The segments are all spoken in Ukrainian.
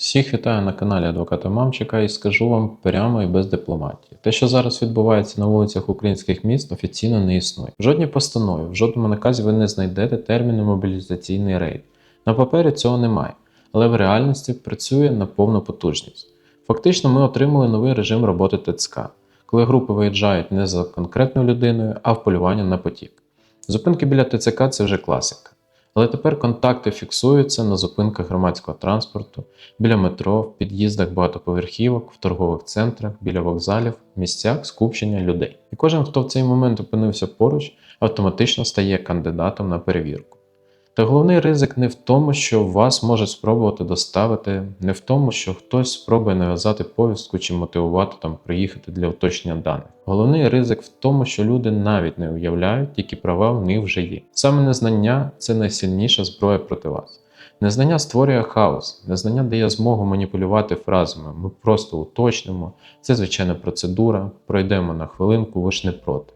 Всіх вітаю на каналі Адвоката Мамчика і скажу вам прямо і без дипломатії. Те, що зараз відбувається на вулицях українських міст, офіційно не існує. В жодній постанові, в жодному наказі ви не знайдете терміну мобілізаційний рейд. На папері цього немає, але в реальності працює на повну потужність. Фактично, ми отримали новий режим роботи ТЦК, коли групи виїжджають не за конкретною людиною, а в полювання на потік. Зупинки біля ТЦК це вже класика. Але тепер контакти фіксуються на зупинках громадського транспорту, біля метро, в під'їздах багатоповерхівок, в торгових центрах, біля вокзалів, місцях скупчення людей. І кожен, хто в цей момент опинився поруч, автоматично стає кандидатом на перевірку. Та головний ризик не в тому, що вас можуть спробувати доставити, не в тому, що хтось спробує нав'язати повістку чи мотивувати там приїхати для уточнення даних. Головний ризик в тому, що люди навіть не уявляють, які права в них вже є. Саме незнання це найсильніша зброя проти вас. Незнання створює хаос, незнання дає змогу маніпулювати фразами. Ми просто уточнимо, це звичайна процедура, пройдемо на хвилинку, ви ж не проти.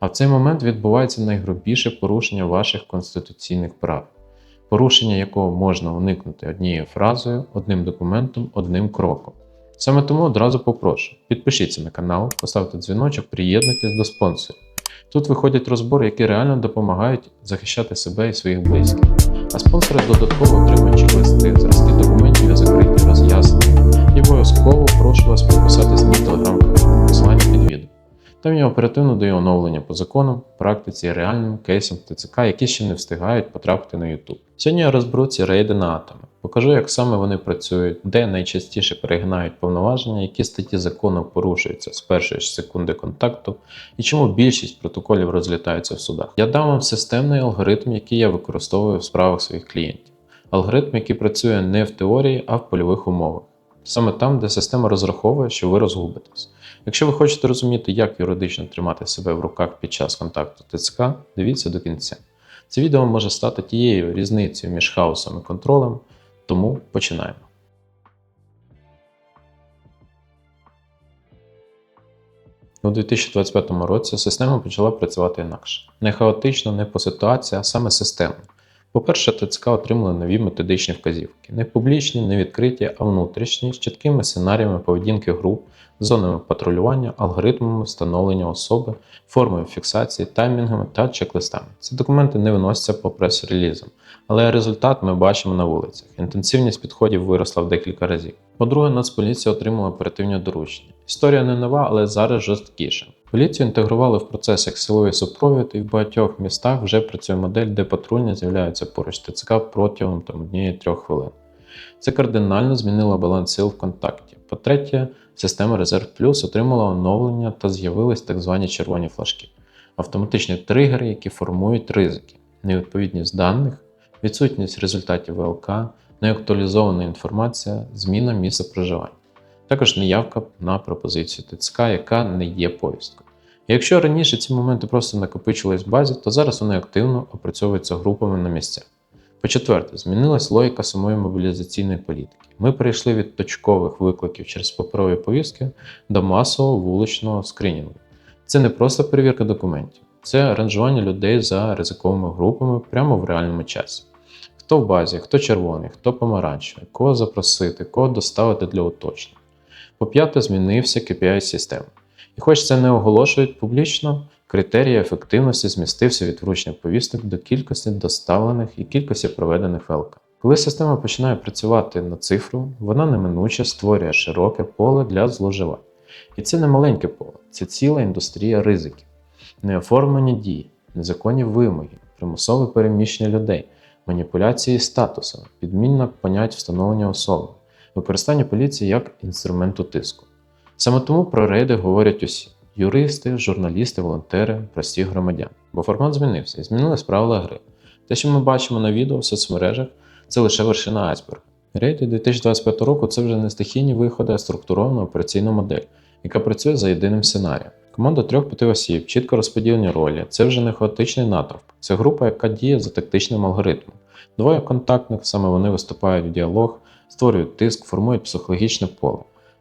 А в цей момент відбувається найгрубіше порушення ваших конституційних прав, порушення якого можна уникнути однією фразою, одним документом, одним кроком. Саме тому одразу попрошу: підпишіться на канал, поставте дзвіночок, приєднуйтесь до спонсорів. Тут виходять розбори, які реально допомагають захищати себе і своїх близьких. А спонсори додатково отримують чек-листи, зразки документів і закриті роз'яснення. І обов'язково прошу вас підписатись на телеграм-канал, посилання під відео. Там я оперативно даю оновлення по законам, практиці реальним кейсам ТЦК, які ще не встигають потрапити на YouTube. Сьогодні я розберу ці рейди на атоми, покажу, як саме вони працюють, де найчастіше перегинають повноваження, які статті закону порушуються з першої ж секунди контакту, і чому більшість протоколів розлітаються в судах. Я дам вам системний алгоритм, який я використовую в справах своїх клієнтів. Алгоритм, який працює не в теорії, а в польових умовах. Саме там, де система розраховує, що ви розгубитесь. Якщо ви хочете розуміти, як юридично тримати себе в руках під час контакту ТЦК, дивіться до кінця. Це відео може стати тією різницею між хаосом і контролем, тому починаємо. У 2025 році система почала працювати інакше. Не хаотично, не по ситуації, а саме системно. По-перше, ТЦК отримали нові методичні вказівки. Не публічні, не відкриті, а внутрішні, з чіткими сценаріями поведінки груп, зонами патрулювання, алгоритмами встановлення особи, формою фіксації, таймінгами та чек-листами. Ці документи не виносяться по прес-релізам, але результат ми бачимо на вулицях. Інтенсивність підходів виросла в декілька разів. По-друге, Нацполіція отримала оперативні доручення. Історія не нова, але зараз жорсткіша. Поліцію інтегрували в процес як силовий супровід, і в багатьох містах вже працює модель, де патрульні з'являються поруч ТЦК протягом однієї-трьох хвилин. Це кардинально змінило баланс сил в контакті. По-третє, система Резерв Плюс отримала оновлення та з'явились так звані червоні флажки, автоматичні тригери, які формують ризики, невідповідність даних, відсутність результатів ВЛК, неактуалізована інформація, зміна місця проживання. Також неявка на пропозицію ТЦК, яка не є повісткою. Якщо раніше ці моменти просто накопичувались в базі, то зараз вони активно опрацьовуються групами на місцях. По-четверте, змінилась логіка самої мобілізаційної політики. Ми перейшли від точкових викликів через паперові повістки до масового вуличного скринінгу. Це не просто перевірка документів, це ранжування людей за ризиковими групами прямо в реальному часі. Хто в базі, хто червоний, хто помаранчевий, кого запросити, кого доставити для уточнення. По-п'яте, змінився KPI системи. І хоч це не оголошують публічно, критерій ефективності змістився від вручення повісток до кількості доставлених і кількості проведених ВЛК. Коли система починає працювати на цифру, вона неминуче створює широке поле для зловживань. І це не маленьке поле, це ціла індустрія ризиків, неоформлені дії, незаконні вимоги, примусове переміщення людей, маніпуляції статусами, підмінна понять встановлення особи, використання поліції як інструменту тиску. Саме тому про рейди говорять усі: юристи, журналісти, волонтери, прості громадяни. Бо формат змінився і змінились правила гри. Те, що ми бачимо на відео в соцмережах, це лише вершина айсберга. Рейди 2025 року це вже не стихійні виходи, а структурована операційна модель, яка працює за єдиним сценарієм. Команда трьох-п'яти осіб, чітко розподілені ролі. Це вже не хаотичний натовп, це група, яка діє за тактичним алгоритмом. Двоє контактних, саме вони виступають в діалог, створюють тиск, формують психологічне поле.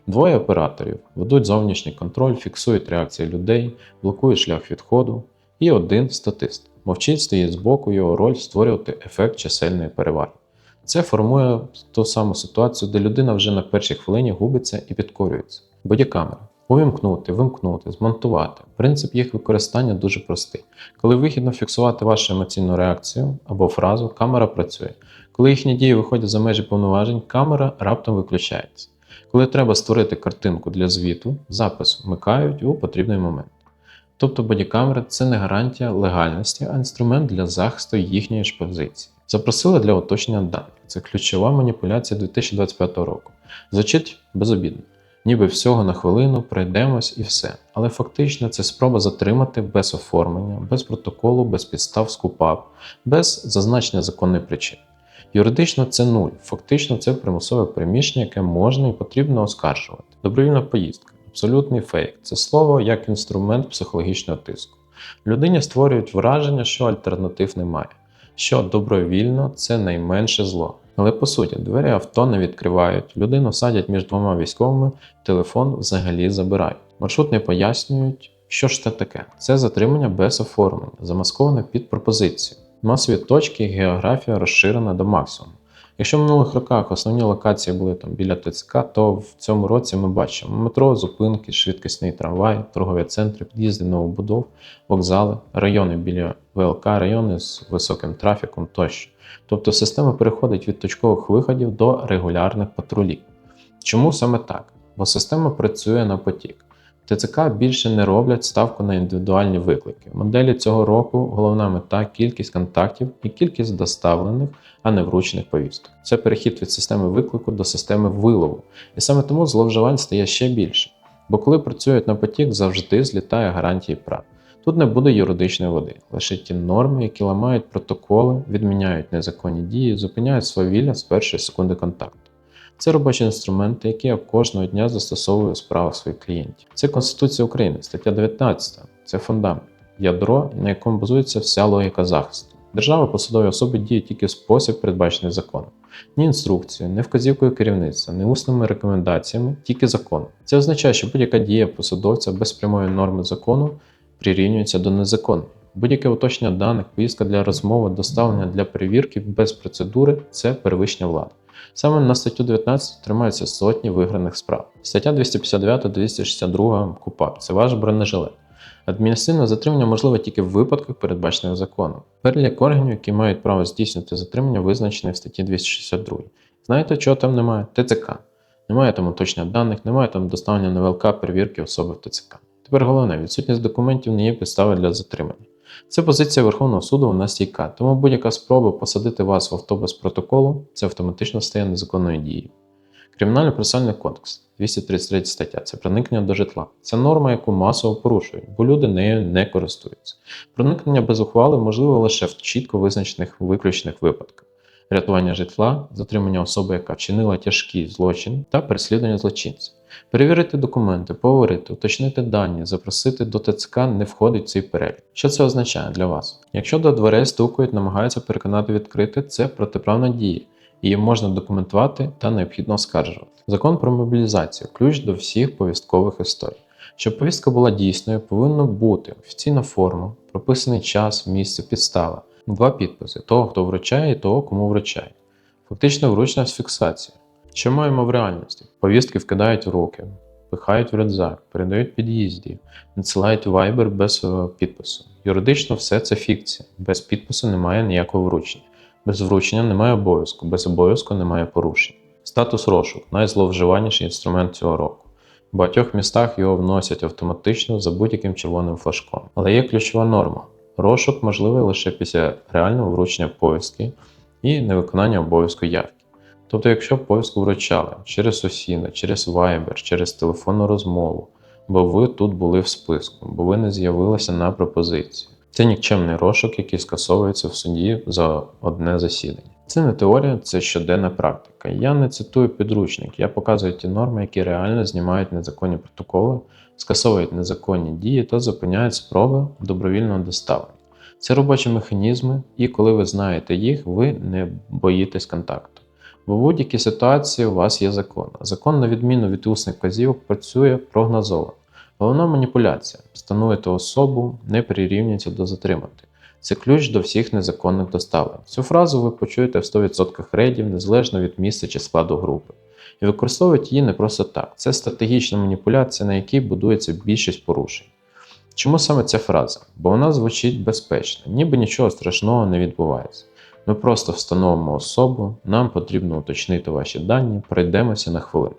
Двоє операторів ведуть зовнішній контроль, фіксують реакції людей, блокують шлях відходу. І один статист. Мовчить стоїть збоку його роль створювати ефект чисельної переваги. Це формує ту саму ситуацію, де людина вже на першій хвилині губиться і підкорюється. Бодікамера. Увімкнути, вимкнути, змонтувати. Принцип їх використання дуже простий. Коли вигідно фіксувати вашу емоційну реакцію або фразу, камера працює. Коли їхні дії виходять за межі повноважень, камера раптом виключається. Коли треба створити картинку для звіту, запис вмикають у потрібний момент. Тобто бодікамера це не гарантія легальності, а інструмент для захисту їхньої ж позиції. Запросили для уточнення даних. Це ключова маніпуляція 2025 року. Звучить безобідно. Ніби всього на хвилину пройдемось і все. Але фактично це спроба затримати без оформлення, без протоколу, без підстав скупап, без зазначення законної причини. Юридично це нуль, фактично це примусове приміщення, яке можна і потрібно оскаржувати. Добровільна поїздка, абсолютний фейк це слово як інструмент психологічного тиску. Людині створюють враження, що альтернатив немає, що добровільно це найменше зло. Але по суті, двері авто не відкривають, людину садять між двома військовими, телефон взагалі забирають. Маршрут не пояснюють, що ж це таке. Це затримання без оформлення, замасковане під пропозицію. Масові точки географія розширена до максимуму. Якщо в минулих роках основні локації були там біля ТЦК, то в цьому році ми бачимо метро, зупинки, швидкісний трамвай, торгові центри, під'їзди новобудов, вокзали, райони біля ВЛК, райони з високим трафіком тощо. Тобто система переходить від точкових виходів до регулярних патрулів. Чому саме так? Бо система працює на потік. ТЦК більше не роблять ставку на індивідуальні виклики. В моделі цього року головна мета кількість контактів і кількість доставлених, а не вручених повісток. Це перехід від системи виклику до системи вилову. І саме тому зловживань стає ще більше. Бо коли працюють на потік, завжди злітає гарантії прав. Тут не буде юридичної води, лише ті норми, які ламають протоколи, відміняють незаконні дії, зупиняють свавілля з першої секунди контакту. Це робочі інструменти, які я кожного дня застосовую у справах своїх клієнтів. Це Конституція України, стаття 19, це фундамент, ядро, на якому базується вся логіка захисту. Держава посадові особи діє тільки в спосіб, передбачений законом. Ні інструкцією, ні вказівкою керівництва, ні усними рекомендаціями, тільки законом. Це означає, що будь-яка дія посадовця без прямої норми закону прирівнюється до незаконної. Будь-яке уточнення даних, поїздка для розмови, доставлення для перевірки без процедури це перевищення влади. Саме на статтю 19 тримаються сотні виграних справ. Стаття 259-262 КУПАП це ваш бронежилет. Адміністративне затримання можливе тільки в випадках, передбачених законом. Перелік органів, які мають право здійснювати затримання, визначений в статті 262. Знаєте, чого там немає? ТЦК. Немає там уточнення даних, немає там доставлення на ВЛК перевірки особи в ТЦК. Тепер головне, відсутність документів не є підставою для затримання. Це позиція Верховного суду у нас стійка, тому будь-яка спроба посадити вас в авто без протоколу це автоматично стає незаконною дією. Кримінально-процесуальний кодекс 233 стаття це проникнення до житла. Це норма, яку масово порушують, бо люди нею не користуються. Проникнення без ухвали можливо лише в чітко визначених виключених випадках. Рятування житла, затримання особи, яка вчинила тяжкий злочин, та переслідування злочинця. Перевірити документи, поговорити, уточнити дані, запросити до ТЦК не входить в цей перелік. Що це означає для вас? Якщо до дверей стукають, намагаються переконати відкрити, це протиправна дія. Її можна документувати та необхідно оскаржувати. Закон про мобілізацію ключ до всіх повісткових історій. Щоб повістка була дійсною, повинна бути офіційна форма, прописаний час, місце, підстава, два підписи того, хто вручає, і того, кому вручає. Фактично вручна з фіксацією. Що маємо в реальності? Повістки вкидають в руки, пихають в рюкзак, передають під'їзді, надсилають вайбер без е, підпису. Юридично все це фікція. Без підпису немає ніякого вручення. Без вручення немає обов'язку, без обов'язку немає порушень. Статус розшук найзловживаніший інструмент цього року. В багатьох містах його вносять автоматично за будь-яким червоним флажком. Але є ключова норма: розшук можливий лише після реального вручення повістки і невиконання обов'язку явки. Тобто, якщо повістку вручали через сусіда, через Viber, через телефонну розмову, бо ви тут були в списку, бо ви не з'явилися на пропозицію. Це нікчемний розшук, який скасовується в суді за одне засідання. Це не теорія, це щоденна практика. Я не цитую підручник, я показую ті норми, які реально знімають незаконні протоколи, скасовують незаконні дії та зупиняють спроби добровільного доставлення. Це робочі механізми, і коли ви знаєте їх, ви не боїтесь контакту. Бо в будь-якій ситуації у вас є закон. Закон, на відміну від усних вказівок, працює прогнозовано. Головна маніпуляція встановити особу не прирівнюється до затримати. Це ключ до всіх незаконних доставлень. Цю фразу ви почуєте в 100% рейдів, незалежно від місця чи складу групи. І використовують її не просто так. Це стратегічна маніпуляція, на якій будується більшість порушень. Чому саме ця фраза? Бо вона звучить безпечно, ніби нічого страшного не відбувається. Ми просто встановимо особу, нам потрібно уточнити ваші дані, пройдемося на хвилинку.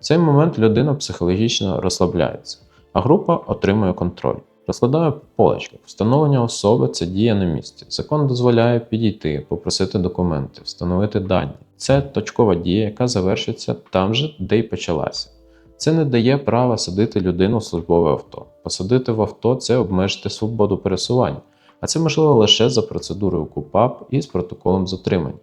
В цей момент людина психологічно розслабляється, а група отримує контроль. Розкладаю по полочках. Встановлення особи це дія на місці. Закон дозволяє підійти, попросити документи, встановити дані. Це точкова дія, яка завершиться там же, де й почалася. Це не дає права садити людину в службове авто. Посадити в авто це обмежити свободу пересування, а це можливо лише за процедурою КУПАП і з протоколом затримання.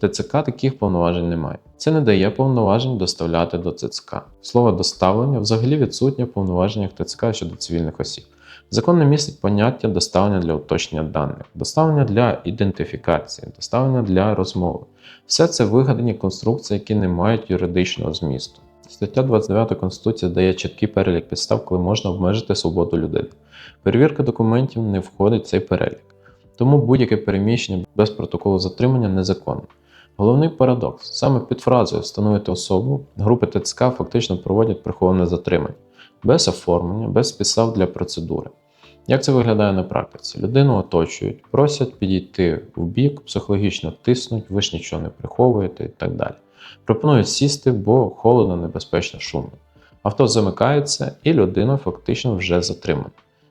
ТЦК таких повноважень немає. Це не дає повноважень доставляти до ТЦК. Слово доставлення взагалі відсутнє в повноваженнях ТЦК щодо цивільних осіб. Закон не містить поняття доставлення для уточнення даних, доставлення для ідентифікації, доставлення для розмови. Все це вигадані конструкції, які не мають юридичного змісту. Стаття 29 Конституції дає чіткий перелік підстав, коли можна обмежити свободу людини. Перевірка документів не входить в цей перелік. Тому будь-яке переміщення без протоколу затримання незаконне. Головний парадокс: саме під фразою встановити особу групи ТЦК фактично проводять приховане затримання, без оформлення, без підстав для процедури. Як це виглядає на практиці? Людину оточують, просять підійти в бік, психологічно тиснуть, ви ж нічого не приховуєте і так далі. Пропонують сісти, бо холодно, небезпечно, шумно. Авто замикається, і людина фактично вже затримана.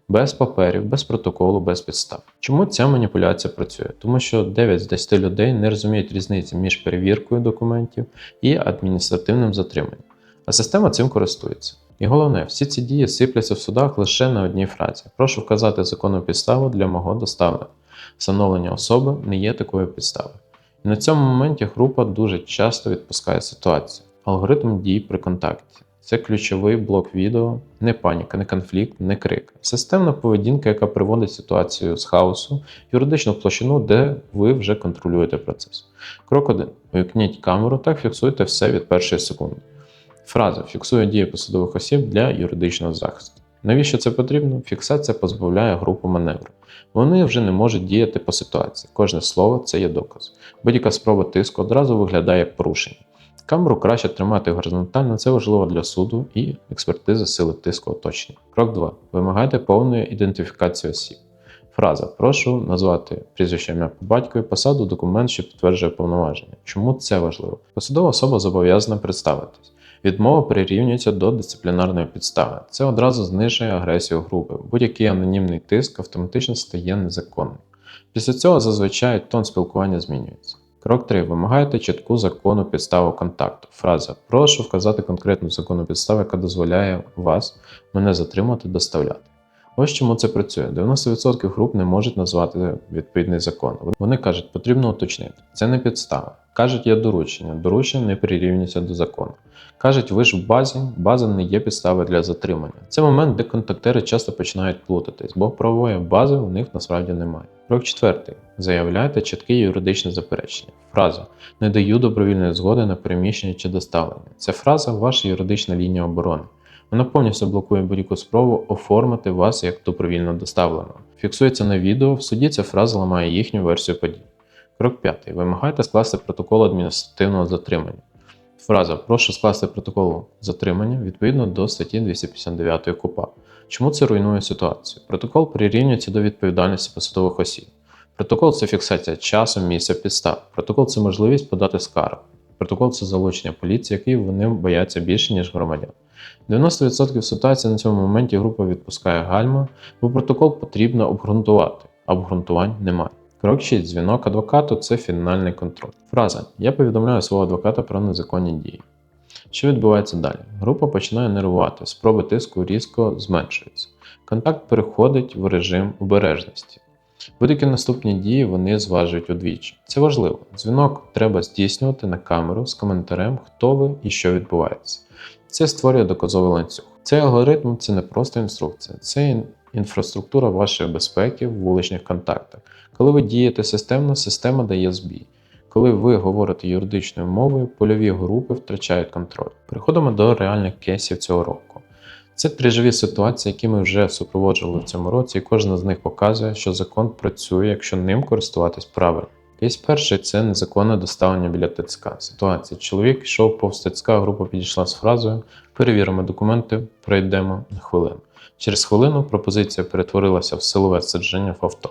Без паперів, без протоколу, без підстав. Чому ця маніпуляція працює? Тому що 9 з 10 людей не розуміють різниці між перевіркою документів і адміністративним затриманням. А система цим користується. І головне, всі ці дії сипляться в судах лише на одній фразі. Прошу вказати законну підставу для мого доставлення. Встановлення особи не є такою підставою. І на цьому моменті група дуже часто відпускає ситуацію. Алгоритм дій при контакті. Це ключовий блок відео, не паніка, не конфлікт, не крик. Системна поведінка, яка приводить ситуацію з хаосу, юридичну площину, де ви вже контролюєте процес. Крок 1. Увікніть камеру, так фіксуйте все від першої секунди. Фраза фіксує дії посадових осіб для юридичного захисту. Навіщо це потрібно? Фіксація позбавляє групу маневру. Вони вже не можуть діяти по ситуації. Кожне слово це є доказ. Будь-яка спроба тиску одразу виглядає як порушення. Камеру краще тримати горизонтально, це важливо для суду і експертизи сили тиску оточення. Крок 2. Вимагайте повної ідентифікації осіб. Фраза Прошу назвати прізвище ім'я по батькові, посаду, документ, що підтверджує повноваження. Чому це важливо? Посадова особа зобов'язана представитись. Відмова прирівнюється до дисциплінарної підстави. Це одразу знижує агресію групи. Будь-який анонімний тиск автоматично стає незаконним. Після цього зазвичай тон спілкування змінюється. Крок 3. Вимагайте чітку законну підставу контакту. Фраза Прошу вказати конкретну законну підставу, яка дозволяє вас мене затримати, доставляти. Ось чому це працює. 90% груп не можуть назвати відповідний закон. Вони кажуть, потрібно уточнити. Це не підстава. Кажуть, є доручення. Доручення не прирівнюється до закону. Кажуть, ви ж в базі, база не є підставою для затримання. Це момент, де контактери часто починають плутатись, бо правової бази у них насправді немає. Крок четвертий. Заявляйте чітке юридичне заперечення. Фраза не даю добровільної згоди на переміщення чи доставлення. Ця фраза ваша юридична лінія оборони. Вона повністю блокує будь-яку спробу оформити вас як добровільно доставленого. Фіксується на відео, в суді ця фраза ламає їхню версію подій. Крок 5. Вимагайте скласти протокол адміністративного затримання. Фраза Прошу скласти протокол затримання відповідно до статті 259 КУПА. Чому це руйнує ситуацію? Протокол прирівнюється до відповідальності посадових осіб. Протокол це фіксація часу, місця, підстав. Протокол це можливість подати скаргу. Протокол це залучення поліції, який вони бояться більше, ніж громадян. 90% ситуацій на цьому моменті група відпускає гальма, бо протокол потрібно обґрунтувати, а обґрунтувань немає. Крок 6. Дзвінок адвокату це фінальний контроль. Фраза Я повідомляю свого адвоката про незаконні дії. Що відбувається далі? Група починає нервувати, спроби тиску різко зменшуються. Контакт переходить в режим обережності. Будь-які наступні дії вони зважують удвічі. Це важливо. Дзвінок треба здійснювати на камеру з коментарем, хто ви і що відбувається. Це створює доказовий ланцюг. Цей алгоритм це не просто інструкція, це інфраструктура вашої безпеки в вуличних контактах. Коли ви дієте системно, система дає збій. Коли ви говорите юридичною мовою, польові групи втрачають контроль. Переходимо до реальних кейсів цього року. Це три живі ситуації, які ми вже супроводжували в цьому році, і кожна з них показує, що закон працює, якщо ним користуватись правильно. Кейс перший це незаконне доставлення біля ТЦК. Ситуація. Чоловік йшов повз ТЦК, група підійшла з фразою Перевіримо документи, пройдемо на хвилину. Через хвилину пропозиція перетворилася в силове садження в авто.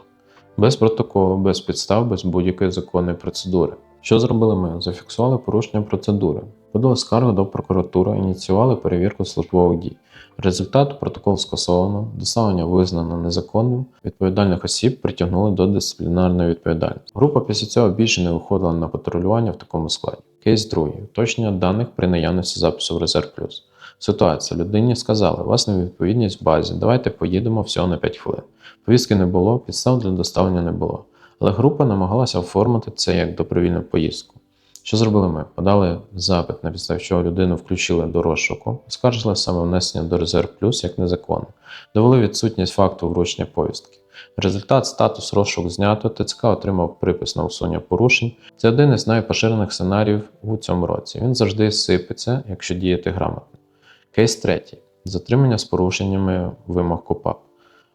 Без протоколу, без підстав, без будь-якої законної процедури. Що зробили ми? Зафіксували порушення процедури, подали скаргу до прокуратури, ініціювали перевірку службових дій. Результат протокол скасовано, доставлення визнано незаконним, відповідальних осіб притягнули до дисциплінарної відповідальності. Група після цього більше не виходила на патрулювання в такому складі. Кейс другий. Уточнення даних при наявності запису в Резерв Плюс. Ситуація. Людині сказали, вас невідповідність в базі, давайте поїдемо всього на 5 хвилин. Повістки не було, підстав для доставлення не було. Але група намагалася оформити це як добровільну поїздку. Що зробили ми? Подали запит, на підставі чого людину включили до розшуку, оскаржили саме внесення до резерв плюс як незаконне, довели відсутність факту вручення повістки. Результат статус розшук знято, ТЦК отримав припис на усунення порушень. Це один із найпоширених сценаріїв у цьому році. Він завжди сипеться, якщо діяти грамотно. Кейс третій. Затримання з порушеннями вимог КОПАП.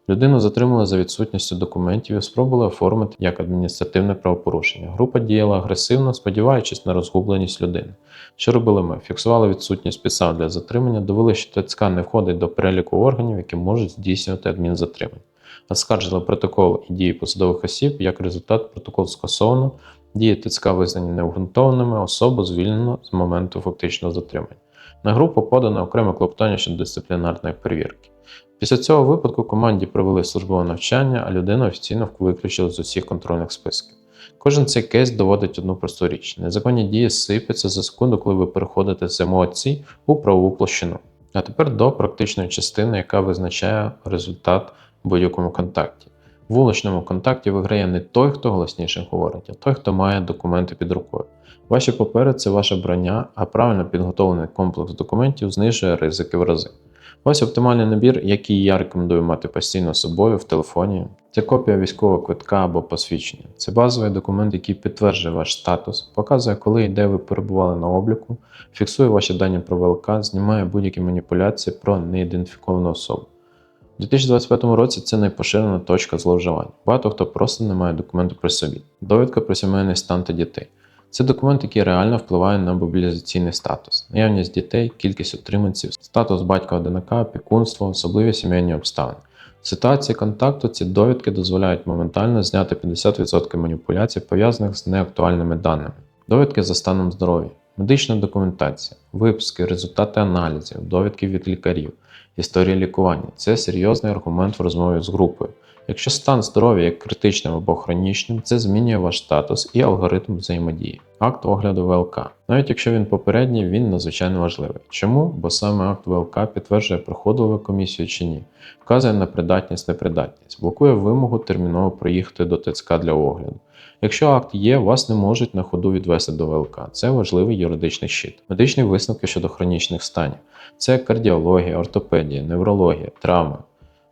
Людину затримали за відсутністю документів і спробували оформити як адміністративне правопорушення. Група діяла агресивно, сподіваючись на розгубленість людини. Що робили ми? Фіксували відсутність підстав для затримання, довели, що ТЦК не входить до переліку органів, які можуть здійснювати адмінзатримання. Оскаржили протокол і дії посадових осіб, як результат протокол скасовано, дії ТЦК визнані необґрунтованими, особу звільнено з моменту фактичного затримання. На групу подано окреме клопотання щодо дисциплінарної перевірки. Після цього випадку команді провели службове навчання, а людину офіційно виключили з усіх контрольних списків. Кожен цей кейс доводить одну просту річ: незаконні дії сипляться за секунду, коли ви переходите з емоцій у правову площину. А тепер до практичної частини, яка визначає результат в будь-якому контакті. В вуличному контакті виграє не той, хто голосніше говорить, а той, хто має документи під рукою. Ваші папери це ваше броня, а правильно підготовлений комплекс документів знижує ризики в рази. Ось оптимальний набір, який я рекомендую мати постійно з собою в телефоні. Це копія військового квитка або посвідчення. Це базовий документ, який підтверджує ваш статус, показує, коли і де ви перебували на обліку, фіксує ваші дані про ВЛК, знімає будь-які маніпуляції про неідентифіковану особу. У 2025 році це найпоширена точка зловживань. Багато хто просто не має документу при собі. Довідка про сімейний стан та дітей. Це документ, який реально впливає на мобілізаційний статус, наявність дітей, кількість отриманців, статус батька одинака, опікунство, особливі сімейні обставини. В ситуації контакту ці довідки дозволяють моментально зняти 50% маніпуляцій, пов'язаних з неактуальними даними, довідки за станом здоров'я, медична документація, випуски, результати аналізів, довідки від лікарів, історія лікування це серйозний аргумент в розмові з групою. Якщо стан здоров'я є критичним або хронічним, це змінює ваш статус і алгоритм взаємодії. Акт огляду ВЛК. Навіть якщо він попередній, він надзвичайно важливий. Чому? Бо саме акт ВЛК підтверджує, проходили ви комісію чи ні, вказує на придатність непридатність, блокує вимогу терміново приїхати до ТЦК для огляду. Якщо акт є, вас не можуть на ходу відвести до ВЛК. Це важливий юридичний щит. Медичні висновки щодо хронічних станів. Це кардіологія, ортопедія, неврологія, травми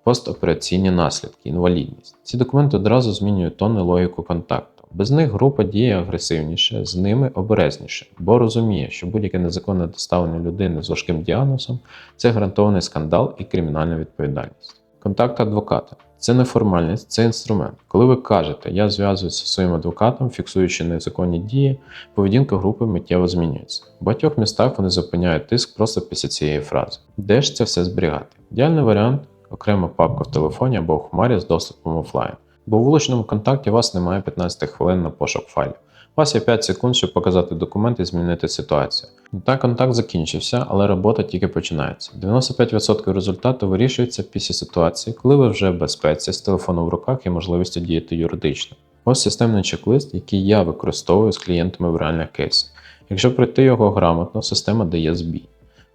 постопераційні наслідки, інвалідність. Ці документи одразу змінюють тон і логіку контакту. Без них група діє агресивніше, з ними обережніше, бо розуміє, що будь-яке незаконне доставлення людини з важким діагнозом це гарантований скандал і кримінальна відповідальність. Контакт адвоката це не формальність, це інструмент. Коли ви кажете, я зв'язуюся зі своїм адвокатом, фіксуючи незаконні дії, поведінка групи миттєво змінюється. В багатьох містах вони зупиняють тиск просто після цієї фрази. Де ж це все зберігати? Ідеальний варіант окрема папка в телефоні або в хмарі з доступом офлайн. Бо у вуличному контакті у вас немає 15 хвилин на пошук файлів. У вас є 5 секунд, щоб показати документ і змінити ситуацію. Так, контакт закінчився, але робота тільки починається. 95% результату вирішується після ситуації, коли ви вже в безпеці з телефоном в руках і можливістю діяти юридично. Ось системний чек-лист, який я використовую з клієнтами в реальних кейсах. Якщо пройти його грамотно, система дає збій.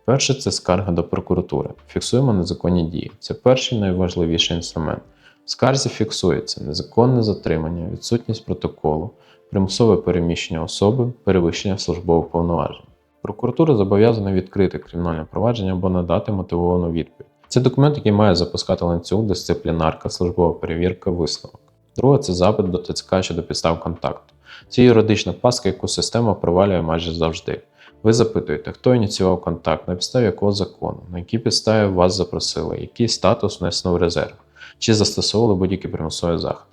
Перше це скарга до прокуратури. Фіксуємо незаконні дії. Це перший найважливіший інструмент. В скарзі фіксується незаконне затримання, відсутність протоколу, примусове переміщення особи, перевищення службових повноважень. Прокуратура зобов'язана відкрити кримінальне провадження або надати мотивовану відповідь. Це документ, який має запускати ланцюг, дисциплінарка, службова перевірка, висновок. Друге це запит до ТЦК щодо підстав контакту. Це юридична паска, яку система провалює майже завжди. Ви запитуєте, хто ініціював контакт, на підставі якого закону, на якій підставі вас запросили, який статус внесено в резерв, чи застосовували будь-які примусові заходи.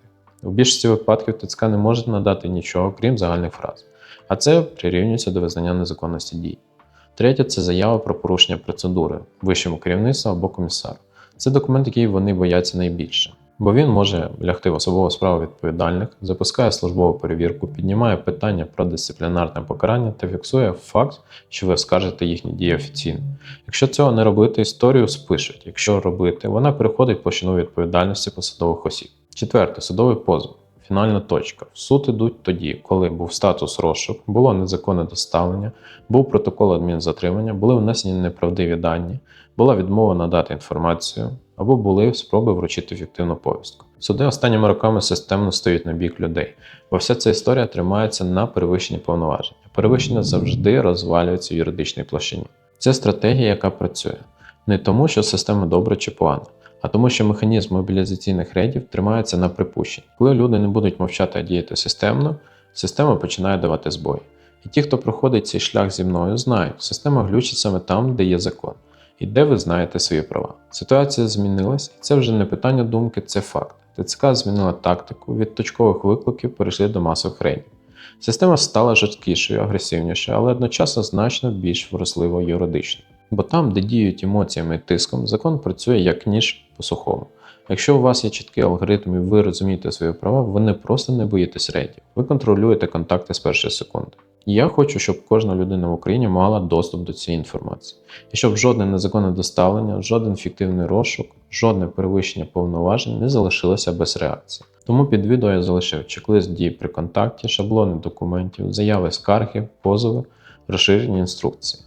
У більшості випадків ТЦК не може надати нічого, крім загальних фраз, а це прирівнюється до визнання незаконності дій. Третє це заява про порушення процедури вищому керівництву або комісару. Це документ, який вони бояться найбільше, бо він може лягти в особову справу відповідальних, запускає службову перевірку, піднімає питання про дисциплінарне покарання та фіксує факт, що ви скажете їхні дії офіційно. Якщо цього не робити, історію спишуть. Якщо робити, вона переходить по чину відповідальності посадових осіб. Четверте судовий позов. Фінальна точка. В суд ідуть тоді, коли був статус розшук, було незаконне доставлення, був протокол адмінзатримання, були внесені неправдиві дані, була відмова надати інформацію або були спроби вручити фіктивну повістку. Суди останніми роками системно стоять на бік людей, бо вся ця історія тримається на перевищенні повноважень. Перевищення завжди розвалюється в юридичній площині. Це стратегія, яка працює не тому, що система добра чи погана, а тому, що механізм мобілізаційних рейдів тримається на припущенні. Коли люди не будуть мовчати, а діяти системно, система починає давати збої. І ті, хто проходить цей шлях зі мною, знають, система глючить саме там, де є закон, і де ви знаєте свої права. Ситуація змінилась, і це вже не питання думки, це факт. ТЦК змінила тактику, від точкових викликів перейшли до масових рейдів. Система стала жорсткішою, агресивнішою, але одночасно значно більш вразливо юридично. Бо там, де діють емоціями і тиском, закон працює як ніж по сухому. Якщо у вас є чіткий алгоритм і ви розумієте свої права, ви не просто не боїтесь рейдів, ви контролюєте контакти з першої секунди. Я хочу, щоб кожна людина в Україні мала доступ до цієї інформації, і щоб жодне незаконне доставлення, жоден фіктивний розшук, жодне перевищення повноважень не залишилося без реакції. Тому під відео я залишив чек-лист дій при контакті, шаблони документів, заяви скарги, позови, розширені інструкції.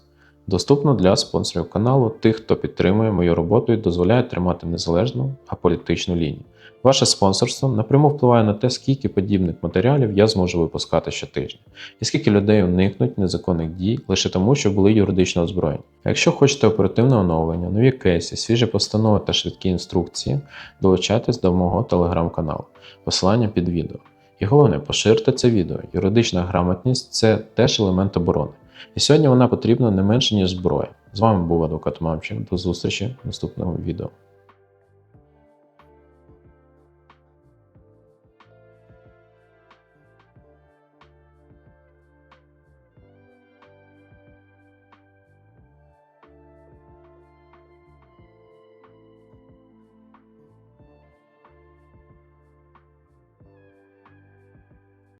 Доступно для спонсорів каналу, тих, хто підтримує мою роботу і дозволяє тримати незалежну аполітичну лінію. Ваше спонсорство напряму впливає на те, скільки подібних матеріалів я зможу випускати щотижня, і скільки людей уникнуть незаконних дій лише тому, що були юридично озброєні. Якщо хочете оперативне оновлення, нові кейси, свіжі постанови та швидкі інструкції, долучайтесь до мого телеграм-каналу, посилання під відео. І головне, поширте це відео. Юридична грамотність це теж елемент оборони. І сьогодні вона потрібна не менше, ніж зброя. З вами був адвокат Мамчик. До зустрічі в наступному відео.